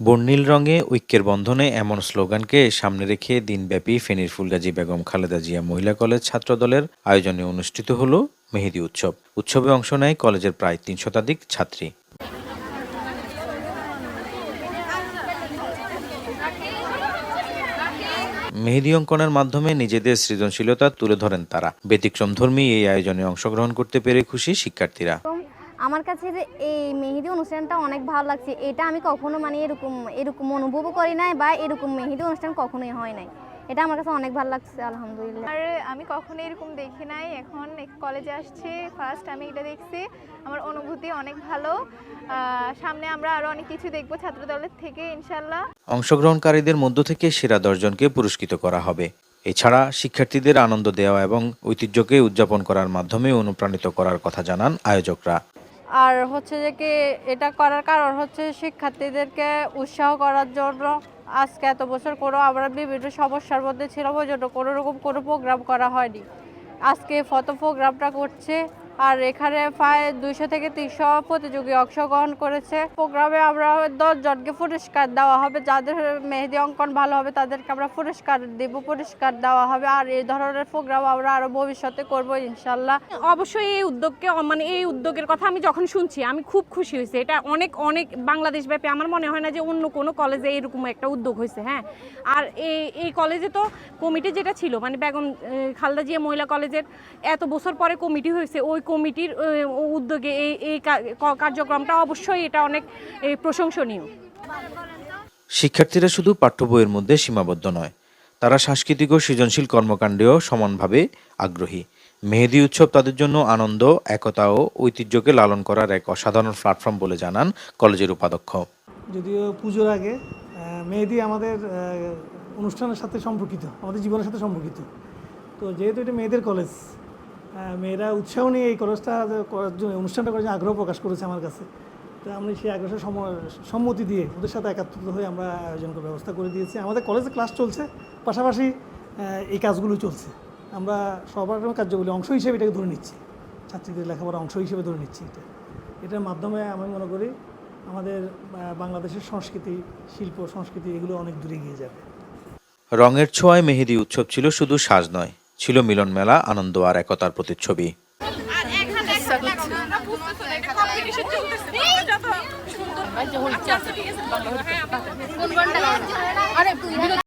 বর্ণিল রঙে ঐক্যের বন্ধনে এমন স্লোগানকে সামনে রেখে দিনব্যাপী ফেনীর ফুলগাজী বেগম খালেদা জিয়া মহিলা কলেজ ছাত্রদলের আয়োজনে অনুষ্ঠিত হল মেহেদি উৎসব। উৎসবে অংশ নেয় কলেজের প্রায় তিন শতাধিক ছাত্রী। মেহেদি অঙ্কনের মাধ্যমে নিজেদের সৃজনশীলতা তুলে ধরেন তারা। ব্যতিক্রমধর্মী এই আয়োজনে অংশগ্রহণ করতে পেরে খুশি শিক্ষার্থীরা। আমার কাছে যে এই মেহেদি অনুষ্ঠানটা অনেক ভালো লাগছে এটা আমি কখনো মানে এরকম এরকম অনুভবও করি নাই বা এরকম মেহেদি অনুষ্ঠান কখনোই হয় নাই। এটা আমার কাছে অনেক ভালো লাগছে আলহামদুলিল্লাহ। আর আমি কখনো এরকম দেখি নাই এখন কলেজে আসছি ফার্স্ট আমি এটা দেখছি আমার অনুভূতি অনেক ভালো। সামনে আমরা আরও অনেক কিছু দেখব ছাত্র দলের থেকে ইনশাল্লাহ অংশগ্রহণকারীদের মধ্য থেকে সেরা দশজনকে পুরস্কৃত করা হবে। এছাড়া শিক্ষার্থীদের আনন্দ দেওয়া এবং ঐতিহ্যকে উদযাপন করার মাধ্যমে অনুপ্রাণিত করার কথা জানান আয়োজকরা। আর হচ্ছে যে কি এটা করার কারণ হচ্ছে শিক্ষার্থীদেরকে উৎসাহ করার জন্য আজকে এত বছর কোনো আমরা বিভিন্ন সমস্যার মধ্যে ছিলাম, ওই জন্য কোনো রকম কোনো প্রোগ্রাম করা হয়নি। আজকে ফটো প্রোগ্রামটা করছে আর এখানে প্রায় দুইশো থেকে তিনশো প্রতিযোগী অংশগ্রহণ করেছে। প্রোগ্রামে আমরা দশজনকে পুরস্কার দেওয়া হবে। যাদের মেহেদি অঙ্কন ভালো হবে, তাদেরকে আমরা পুরস্কার দেব, পুরস্কার দেওয়া হবে। আর এই ধরনের প্রোগ্রাম আমরা আরও ভবিষ্যতে করব, ইনশাল্লাহ। অবশ্যই এই উদ্যোগকে মানে এই উদ্যোগের কথা আমি যখন শুনছি, আমি খুব খুশি হয়েছি। এটা অনেক অনেক বাংলাদেশ ব্যাপী আমার মনে হয় না যে অন্য কোনো কলেজে এরকম একটা উদ্যোগ হয়েছে হ্যাঁ। আর এই এই কলেজে তো কমিটি যেটা ছিল মানে বেগম খালদা জিয়া মহিলা কলেজের, এত বছর পরে কমিটি হয়েছে, ওই কমিটির উদ্যোগে এই এই কার্যক্রমটা অবশ্যই এটা অনেক এই, প্রশংসনীয়। শিক্ষার্থীরা শুধু পাঠ্য বইয়ের মধ্যে সীমাবদ্ধ নয় তারা সাংস্কৃতিক ও সৃজনশীল কর্মকাণ্ডেও সমানভাবে আগ্রহী। মেহেদি উৎসব তাদের জন্য আনন্দ একতা ও ঐতিহ্যকে লালন করার এক অসাধারণ প্ল্যাটফর্ম বলে জানান কলেজের উপাধ্যক্ষ। যদিও পুজোর আগে মেহেদি আমাদের অনুষ্ঠানের সাথে সম্পর্কিত আমাদের জীবনের সাথে সম্পর্কিত। তো যেহেতু এটা মেয়েদের কলেজ মেয়েরা উৎসাহ নিয়ে এই কলেজটা করার জন্য অনুষ্ঠানটা করার জন্য আগ্রহ প্রকাশ করেছে আমার কাছে। তো আমি সেই আগ্রহের সম- সম্মতি দিয়ে ওদের সাথে একাত্রিত হয়ে আমরা আয়োজন করার ব্যবস্থা করে দিয়েছি। আমাদের কলেজে ক্লাস চলছে, পাশাপাশি এই কাজগুলো চলছে। আমরা সবার কার্যগুলি অংশ হিসেবে এটাকে ধরে নিচ্ছি। ছাত্রীদের লেখাপড়ার অংশ হিসেবে ধরে নিচ্ছি এটা। এটার মাধ্যমে আমি মনে করি আমাদের বাংলাদেশের সংস্কৃতি, শিল্প, সংস্কৃতি এগুলো অনেক দূরে গিয়ে যাবে। রঙের ছোঁয়ায় মেহেদি উৎসব ছিল শুধু সাজ নয় ছিল মিলন মেলা আনন্দ আর একতার প্রতিচ্ছবি।